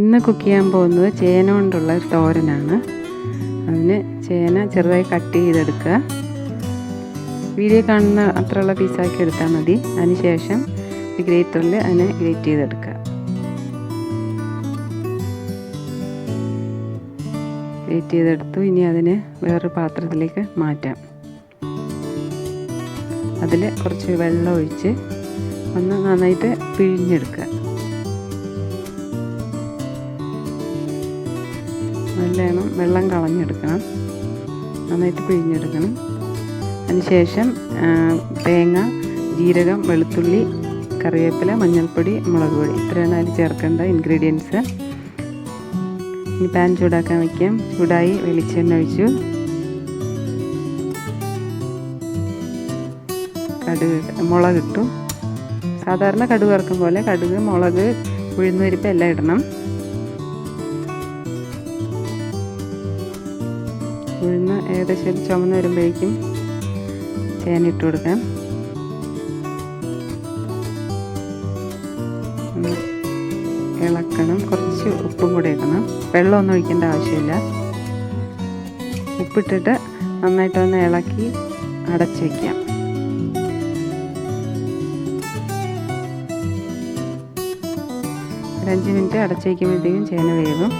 ഇന്ന് കുക്ക് ചെയ്യാൻ പോകുന്നത് ചേന കൊണ്ടുള്ള ഒരു തോരനാണ്. അതിന് ചേന ചെറുതായി കട്ട് ചെയ്തെടുക്കുക. വീഡിയോ കാണുന്ന അത്രയുള്ള പീസാക്കി എടുത്താൽ മതി. അതിനുശേഷം ഗ്രേറ്ററിൽ അതിനെ ഗ്രേറ്റ് ചെയ്തെടുക്കുക. ഗ്രേറ്റ് ചെയ്തെടുത്തു. ഇനി അതിനെ വേറൊരു പാത്രത്തിലേക്ക് മാറ്റാം. അതിൽ കുറച്ച് വെള്ളം ഒഴിച്ച് ഒന്ന് നന്നായിട്ട് പിഴിഞ്ഞെടുക്കുക. നല്ലോണം വെള്ളം കളഞ്ഞെടുക്കണം. നന്നായിട്ട് പിഴിഞ്ഞെടുക്കണം. അതിനുശേഷം തേങ്ങ ജീരകം വെളുത്തുള്ളി കറിവേപ്പില മഞ്ഞൾപ്പൊടി മുളക് പൊടി. ഇത്രയാണ് അതിൽ ചേർക്കേണ്ട ഇൻഗ്രീഡിയൻസ് ഇനി പാൻ ചൂടാക്കാൻ വയ്ക്കാം ചൂടായി വെളിച്ചെണ്ണ ഒഴിച്ചു. കടുക് മുളക് ഇട്ടു. സാധാരണ കടുക് ഇറക്കും പോലെ കടുക് മുളക് ഉഴുന്നുപരിപ്പ് എല്ലാം ഇടണം. ഉഴുന്ന് ഏകദേശം ചുമന്ന് വരുമ്പോഴേക്കും ചേന ഇട്ട് കൊടുക്കാം. ഇളക്കണം. കുറച്ച് ഉപ്പും കൂടെ ഇടണം. വെള്ളമൊന്നും ഒഴിക്കേണ്ട ആവശ്യമില്ല. ഉപ്പിട്ടിട്ട് നന്നായിട്ടൊന്ന് ഇളക്കി അടച്ച് വയ്ക്കാം ഒരു അഞ്ച് മിനിറ്റ് അടച്ച് വയ്ക്കുമ്പോഴത്തേക്കും ചേന വേകും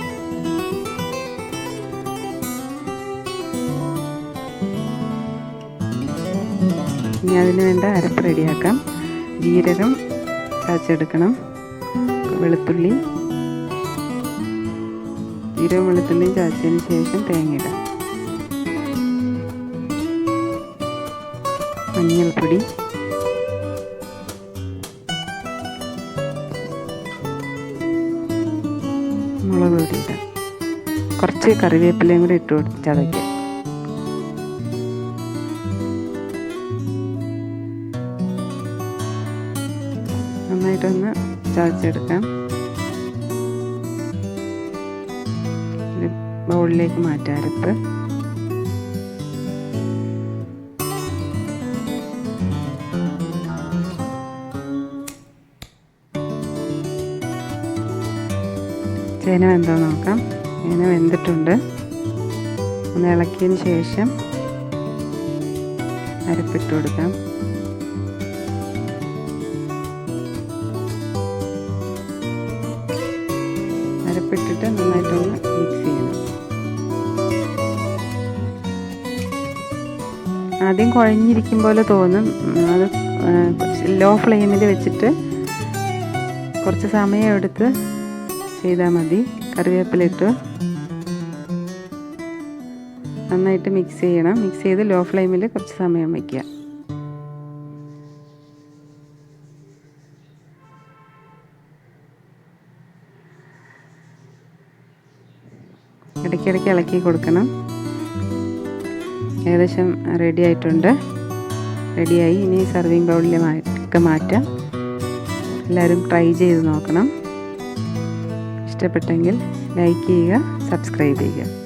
ഇനി അതിന് വേണ്ട അരപ്പ് റെഡിയാക്കാം. ജീരകം ചതച്ചെടുക്കണം. വെളുത്തുള്ളി. ജീരകം വെളുത്തുള്ളി ചതച്ചതിന് ശേഷം തേങ്ങയിടാം മഞ്ഞൾപ്പൊടി. മുളക് പൊടി ഇടാം. കുറച്ച് കറിവേപ്പിലയും കൂടി ഇട്ട് ചതയ്ക്കാം. നന്നായിട്ടൊന്ന് ചതച്ചെടുക്കാം. ബൗളിലേക്ക് മാറ്റാം ചേന വെന്തോ നോക്കാം. ചേന വെന്തിട്ടുണ്ട്. ഒന്ന് ഇളക്കിയതിന് ശേഷം അരപ്പിട്ട് കൊടുക്കാം. അരപ്പിട്ടിട്ട് നന്നായിട്ടൊന്ന് മിക്സ് ചെയ്യണം. ആദ്യം കുഴഞ്ഞിരിക്കും പോലെ തോന്നും. അത് ലോ ഫ്ലെയിമിൽ വെച്ചിട്ട് കുറച്ച് സമയം എടുത്ത് ചെയ്താൽ മതി. കറിവേപ്പിലിട്ട് നന്നായിട്ട് മിക്സ് ചെയ്യണം. മിക്സ് ചെയ്ത് ലോ ഫ്ലെയിമിൽ കുറച്ച് സമയം വയ്ക്കുക ഇടയ്ക്കിടയ്ക്ക് ഇളക്കി കൊടുക്കണം. ഏകദേശം റെഡി ആയിട്ടുണ്ട്. റെഡിയായി ഇനി സർവിങ് ബൗളിലേക്ക് മാറ്റാം. എല്ലാവരും ട്രൈ ചെയ്ത് നോക്കണം. ഇഷ്ടപ്പെട്ടെങ്കിൽ ലൈക്ക് ചെയ്യുക സബ്സ്ക്രൈബ് ചെയ്യുക.